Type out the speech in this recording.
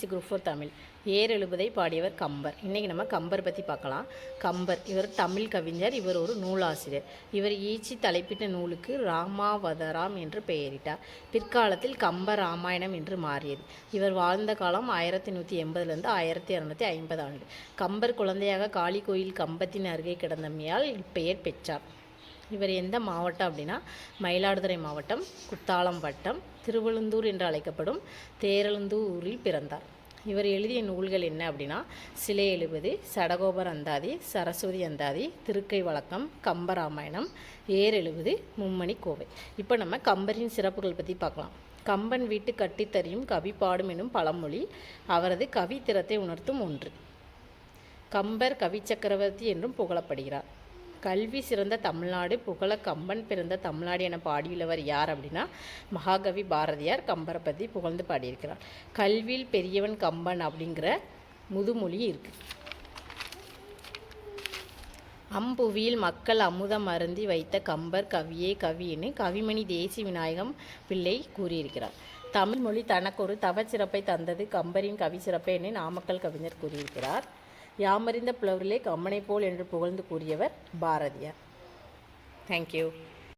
Group four Tamil. ஏர் எழுபதை பாடியவர் கம்பர். இன்றைக்கி நம்ம கம்பர் பற்றி பார்க்கலாம். கம்பர் இவர் தமிழ் கவிஞர் இவர் ஒரு நூலாசிரியர். இவர் ஈச்சி தலைப்பிட்ட நூலுக்கு ராமாவதராம் என்று பெயரிட்டார். பிற்காலத்தில் கம்ப ராமாயணம் என்று மாறியது. இவர் வாழ்ந்த காலம் ஆயிரத்தி நூற்றி எண்பதுலேருந்து ஆயிரத்தி இரநூத்தி ஐம்பது ஆண்டு. கம்பர் குழந்தையாக காளி கோயில் கம்பத்தின் அருகே கிடந்தமையால் இப்பெயர் பெற்றார். இவர் எந்த மாவட்டம் அப்படின்னா மயிலாடுதுறை மாவட்டம் குத்தாலம் வட்டம் திருவழுந்தூர் என்று அழைக்கப்படும் தேரழுந்தூரில் பிறந்தார். இவர் எழுதிய நூல்கள் என்ன அப்படின்னா சிலை எழுபது சடகோபர் அந்தாதி சரஸ்வதி அந்தாதி திருக்கை வழக்கம் கம்பராமாயணம் ஏர் எழுபது மும்மணி கோவை. இப்போ நம்ம கம்பரின் சிறப்புகள் பற்றி பார்க்கலாம். கம்பன் வீட்டு கட்டித்தறியும் கவி பாடும் எனும் பழமொழி அவரது கவித்திறத்தை உணர்த்தும் ஒன்று. கம்பர் கவி சக்கரவர்த்தி என்றும் புகழப்படுகிறார். கல்வி சிறந்த தமிழ்நாடு புகழ கம்பன் பிறந்த தமிழ்நாடு என பாடியுள்ளவர் யார் அப்படின்னா மகாகவி பாரதியார் கம்பரை பற்றி புகழ்ந்து பாடியிருக்கிறார். கல்வியில் பெரியவன் கம்பன் அப்படிங்கிற முதுமொழி இருக்கு. அம்புவியில் மக்கள் அமுதம் அருந்தி வைத்த கம்பர் கவியே கவின்னு கவிமணி தேசி விநாயகம் பிள்ளை கூறியிருக்கிறார். தமிழ் மொழி ஒரு தவச்சிறப்பை தந்தது கம்பரின் கவி சிறப்பை என நாமக்கல் கவிஞர் கூறியிருக்கிறார். யாமறிந்த புலவரிலே கம்மனை போல் என்று புகழ்ந்து கூறியவர் பாரதியார். தேங்க்யூ